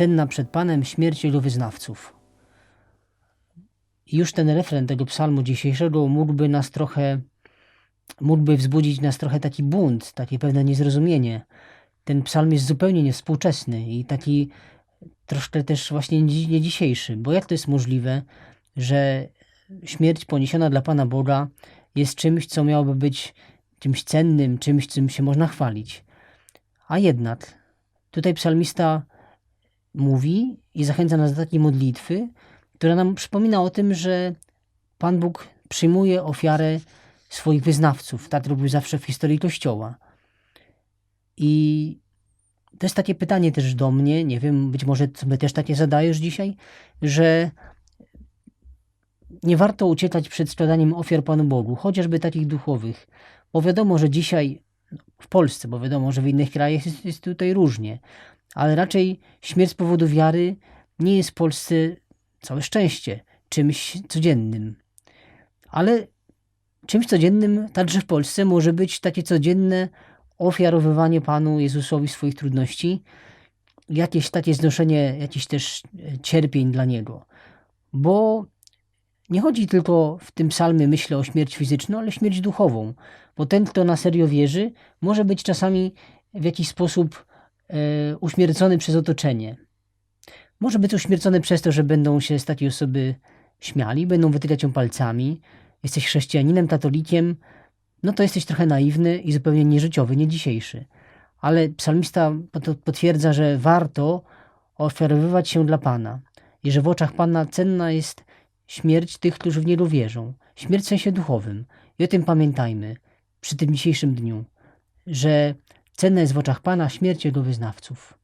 cenna przed Panem śmierć jego wyznawców. Już ten refren tego psalmu dzisiejszego mógłby nas trochę, mógłby wzbudzić nas trochę taki bunt, takie pewne niezrozumienie. Ten psalm jest zupełnie niewspółczesny i taki troszkę też właśnie nie nie dzisiejszy. Bo jak to jest możliwe, że śmierć poniesiona dla Pana Boga jest czymś, co miałoby być czymś cennym, czymś, czym się można chwalić. A jednak tutaj psalmista mówi i zachęca nas do takiej modlitwy, która nam przypomina o tym, że Pan Bóg przyjmuje ofiarę swoich wyznawców. Tak robił zawsze w historii Kościoła. I to jest takie pytanie też do mnie, nie wiem, być może sobie też takie zadajesz dzisiaj, że nie warto uciekać przed składaniem ofiar Panu Bogu, chociażby takich duchowych, bo wiadomo, że dzisiaj w Polsce, bo wiadomo, że w innych krajach jest, jest tutaj różnie, ale raczej śmierć z powodu wiary nie jest w Polsce, całe szczęście, czymś codziennym. Ale czymś codziennym także w Polsce może być takie codzienne ofiarowywanie Panu Jezusowi swoich trudności, jakieś takie znoszenie jakichś też e, cierpień dla Niego. Bo nie chodzi tylko w tym psalmie, myślę, o śmierć fizyczną, ale śmierć duchową. Bo ten, kto na serio wierzy, może być czasami w jakiś sposób uśmiercony przez otoczenie. Może być uśmiercony przez to, że będą się z takiej osoby śmiali, będą wytykać ją palcami. Jesteś chrześcijaninem, katolikiem, no to jesteś trochę naiwny i zupełnie nieżyciowy, nie dzisiejszy. Ale psalmista pot- potwierdza, że warto ofiarowywać się dla Pana i że w oczach Pana cenna jest śmierć tych, którzy w Niego wierzą. Śmierć w sensie duchowym. I o tym pamiętajmy przy tym dzisiejszym dniu, że cenna jest w oczach Pana śmierć Jego wyznawców.